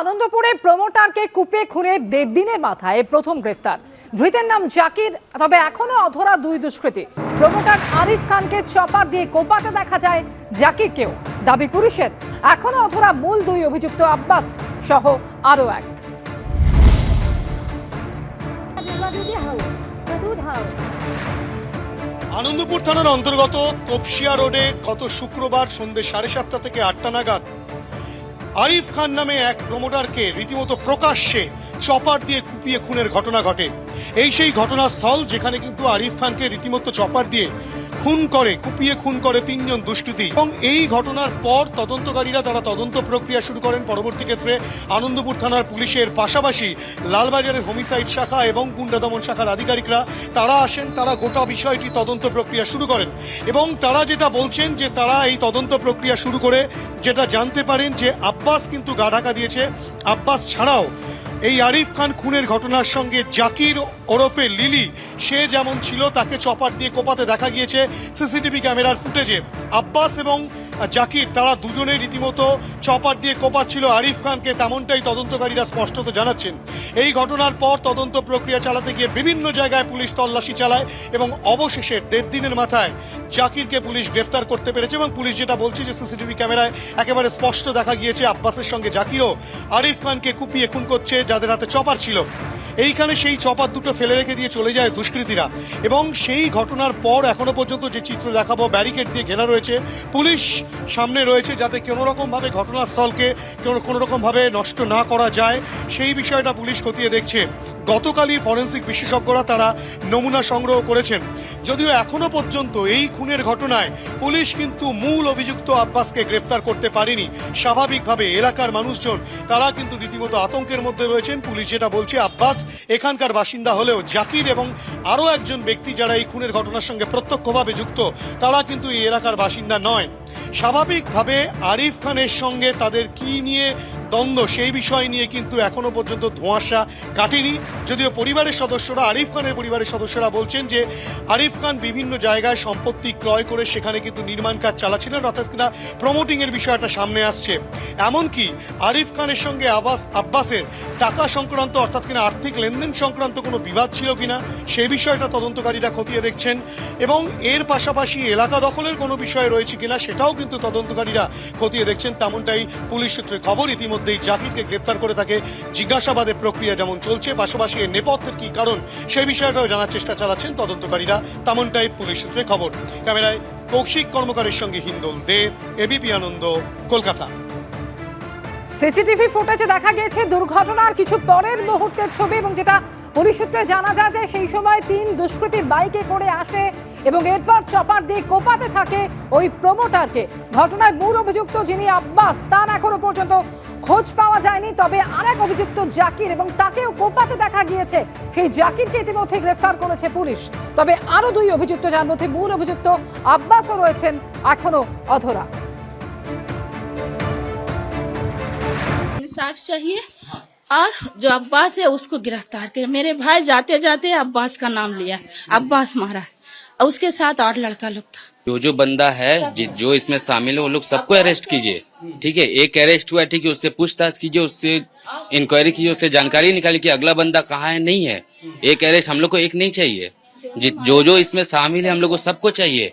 আনন্দপুরে প্রমোটারকে কুপে খুনের দেড় দিনের মাথায় প্রথম গ্রেফতার। ধৃতের নাম জাকির, তবে এখনও অধরা দুই দুষ্কৃতী। প্রমোটার আরিফ খানকে চপার দিয়ে কোপাতে দেখা যায় জাকিরকেও। দাবি পুলিশের, এখনও অধরা মূল দুই অভিযুক্ত আব্বাস সহ আরও এক। আনন্দপুর থানার অন্তর্গত তপসিয়া রোডে গত শুক্রবার সন্ধ্যে সাড়ে সাতটা থেকে আটটা নাগাদ আরিফ খান নামে এক প্রমোটারকে রীতিমতো প্রকাশ্যে চপার দিয়ে কুপিয়ে খুনের ঘটনা ঘটে। এই সেই ঘটনাস্থল যেখানে কিন্তু আরিফ খানকে রীতিমতো চপার দিয়ে খুন করে, কুপিয়ে খুন করে তিনজন দুষ্কৃতী। এবং এই ঘটনার পর তদন্তকারীরা তারা তদন্ত প্রক্রিয়া শুরু করেন পরবর্তী ক্ষেত্রে আনন্দপুর থানার পুলিশের পাশাপাশি লালবাজারের হোমিসাইড শাখা এবং গুন্ডা দমন শাখার আধিকারিকরা তারা আসেন, তারা গোটা বিষয়টি তদন্ত প্রক্রিয়া শুরু করেন। এবং তারা যেটা বলছেন যে তারা এই তদন্ত প্রক্রিয়া শুরু করে যেটা জানতে পারেন যে আব্বাস কিন্তু গা ঢাকা দিয়েছে। আব্বাস ছাড়াও এই আরিফ খান খুনের ঘটনার সঙ্গে জাকির ওরফে লিলি, সে যেমন ছিল তাকে চপার দিয়ে কোপাতে দেখা গিয়েছে। সিসিটিভি ক্যামেরার ফুটেজে আব্বাস এবং জাকির, তারা দুজনে রীতিমতো চপার দিয়ে কোপাচ্ছিল। আরিফ খানকে তেমনটাই তদন্তকারীরা স্পষ্টত জানাচ্ছেন। এই ঘটনার পর তদন্ত প্রক্রিয়া চালাতে গিয়ে বিভিন্ন জায়গায় পুলিশ তল্লাশি চালায় এবং অবশেষে দেড় দিনের মাথায় জাকিরকে পুলিশ গ্রেফতার করতে পেরেছে এবং পুলিশ যেটা বলছে যে সিসিটিভি ক্যামেরায় একেবারে স্পষ্ট দেখা গিয়েছে, আব্বাসের সঙ্গে জাকিরও আরিফ খানকে কুপিয়ে খুন করছে, যাদের হাতে চপার ছিল। এইখানে সেই চপার দুটো ফেলে রেখে দিয়ে চলে যায় দুষ্কৃতীরা। এবং সেই ঘটনার পর এখনও পর্যন্ত যে চিত্র দেখাবো, ব্যারিকেড দিয়ে ঘেরা রয়েছে। পুলিশ সামনে রয়েছে যাতে কোনো রকমভাবে ঘটনাস্থলকে কোনো রকমভাবে নষ্ট না করা যায়। সেই বিষয়টা পুলিশ খতিয়ে দেখছে। গতকালই ফরেন্সিক বিশেষজ্ঞরা তারা নমুনা সংগ্রহ করেছেন। যদিও এখনও পর্যন্ত এই খুনের ঘটনায় পুলিশ কিন্তু মূল অভিযুক্ত আব্বাসকে গ্রেফতার করতে পারেনি। স্বাভাবিকভাবে এলাকার মানুষজন, তারা কিন্তু রীতিমতো আতঙ্কের মধ্যে রয়েছেন। পুলিশ যেটা বলছে, আব্বাস এখানকার বাসিন্দা হলেও জাকির এবং আরও একজন ব্যক্তি যারা এই খুনের ঘটনার সঙ্গে প্রত্যক্ষভাবে যুক্ত, তারা কিন্তু এই এলাকার বাসিন্দা নয়। স্বাভাবিকভাবে আরিফ খানের সঙ্গে তাদের কি নিয়ে দ্বন্দ্ব সেই বিষয় নিয়ে কিন্তু এখনও পর্যন্ত ধোঁয়াশা কাটেনি। যদিও পরিবারের সদস্যরা, আরিফ খানের পরিবারের সদস্যরা বলছেন যে আরিফ খান বিভিন্ন জায়গায় সম্পত্তি ক্রয় করে সেখানে কিন্তু নির্মাণ কাজ চালাচ্ছিলেন, অর্থাৎ কিনা প্রমোটিং এর বিষয়টা সামনে আসছে। এমনকি আরিফ খানের সঙ্গে আবাস, আব্বাসের টাকা সংক্রান্ত, অর্থাৎ কিনা আর্থিক লেনদেন সংক্রান্ত কোনো বিবাদ ছিল কিনা সেই বিষয়টা তদন্তকারীরা খতিয়ে দেখছেন। এবং এর পাশাপাশি এলাকা দখলের কোনো বিষয় রয়েছে কিনা সেটাও কিন্তু তদন্তকারীরা খতিয়ে দেখছেন তেমনটাই পুলিশ সূত্রে খবর ইতিমধ্যেই জাকিরকে গ্রেপ্তার করে তাকে জিজ্ঞাসাবাদের প্রক্রিয়া যেমন চলছে, পাশাপাশি এর নেপথ্যের কি কারণ সেই বিষয়টাও জানার চেষ্টা চালাচ্ছেন তদন্তকারীরা, তেমনটাই পুলিশ সূত্রে খবর। ক্যামেরায় কৌশিক কর্মকারের সঙ্গে হিন্দোল দে এবিপি আনন্দ, কলকাতা। সিসিটিভি ফুটেজে দেখা গিয়েছে দুর্ঘটনার কিছু পরের মুহূর্তের ছবি এবং যেটা পুলিশ সূত্রে জানা যায় যে সেই সময় তিন দুষ্কৃতী বাইকে করে আসে এবং এরপর চপার দিয়ে কোপাতে থাকে ওই প্রমোটারকে ঘটনায় মূল অভিযুক্ত যিনি আব্বাস তার এখনো পর্যন্ত খোঁজ পাওয়া যায়নি তবে আরেক অভিযুক্ত জাকির এবং তাকেও কোপাতে দেখা গিয়েছে সেই জাকিরকে ইতিমধ্যে গ্রেফতার করেছে পুলিশ তবে আরো দুই অভিযুক্ত যার মধ্যে মূল অভিযুক্ত আব্বাসও রয়েছেন এখনো অধরা इंसाफ चाहिए और जो अब्बास है उसको गिरफ्तार करे मेरे भाई जाते जाते अब्बास का नाम लिया अब्बास मारा और उसके साथ और लड़का लोग था। जो जो बंदा है, जो इसमें शामिल है, वो लोग सबको अरेस्ट कीजिए। ठीक है? एक अरेस्ट हुआ, ठीक है, उससे पूछताछ कीजिए, उससे इंक्वायरी कीजिए, उससे जानकारी निकाली कि अगला बंदा कहाँ है, नहीं है। एक अरेस्ट हम लोग को एक नहीं चाहिए। जो जो इसमें शामिल है, हम लोग को सबको चाहिए।